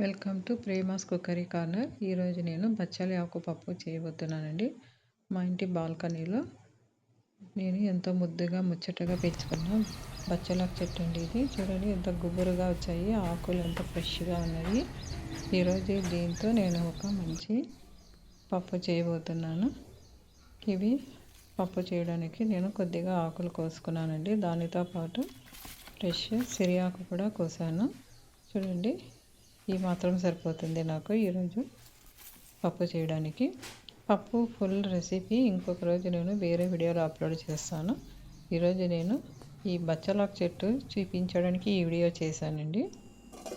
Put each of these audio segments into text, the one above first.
Welcome to Prema's cookery corner. ఈరోజు నేను బచ్చాలి ఆకు పప్పు చేయబోతున్నానండి. మా ఇంటి బాల్కనీలో నేను ఎంతో ముద్దుగా ముచ్చటగా పెంచుకున్న బచ్చలాకు చెట్టు అండి ఇది. చూడండి ఎంత గుబురుగా వచ్చాయి. ఆకులు ఎంత ఫ్రెష్గా ఉన్నాయి. ఈరోజు దీంతో నేను ఒక మంచి పప్పు చేయబోతున్నాను. ఇవి పప్పు చేయడానికి నేను కొద్దిగా ఆకులు కోసుకున్నానండి. దానితో పాటు ఫ్రెష్ సిరియాకు కూడా కోసాను. చూడండి ఈ మాత్రం సరిపోతుంది నాకు ఈరోజు పప్పు చేయడానికి. పప్పు ఫుల్ రెసిపీ. ఇంకొక రోజు నేను వేరే వీడియోలో అప్లోడ్ చేస్తాను. ఈరోజు నేను ఈ బచ్చలాక్ చెట్టు చూపించడానికి ఈ వీడియో చేశానండి.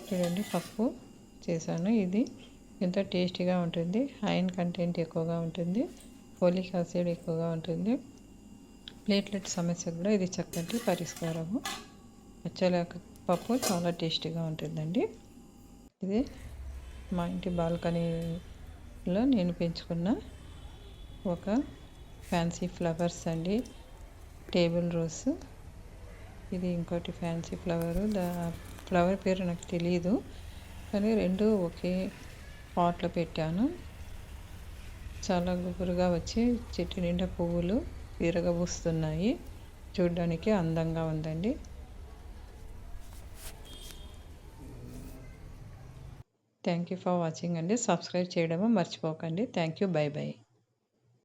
చూడండి పప్పు చేశాను. ఇది ఎంతో టేస్టీగా ఉంటుంది. ఐరన్ కంటెంట్ ఎక్కువగా ఉంటుంది. ఫోలిక్ యాసిడ్ ఎక్కువగా ఉంటుంది. ప్లేట్లెట్ సమస్య కూడా ఇది చక్కటి పరిష్కారము. బచ్చలాక్ పప్పు చాలా టేస్టీగా ఉంటుందండి. ఇది మా ఇంటి బాల్కనీలో నేను పెంచుకున్న ఒక ఫ్యాన్సీ ఫ్లవర్స్ అండి. Table rose. ఇది ఇంకోటి ఫ్యాన్సీ ఫ్లవరు. దా ఫ్లవర్ పేరు నాకు తెలియదు కానీ రెండు ఒకే పాట్లో పెట్టాను. చాలా గుబురుగా వచ్చి చెట్టు నిండా పువ్వులు విరగబూస్తున్నాయి. చూడడానికి అందంగా ఉందండి. థ్యాంక్ యూ ఫర్ వాచింగ్ అండి. సబ్స్క్రైబ్ చేయడము మర్చిపోకండి. Thank you bye bye.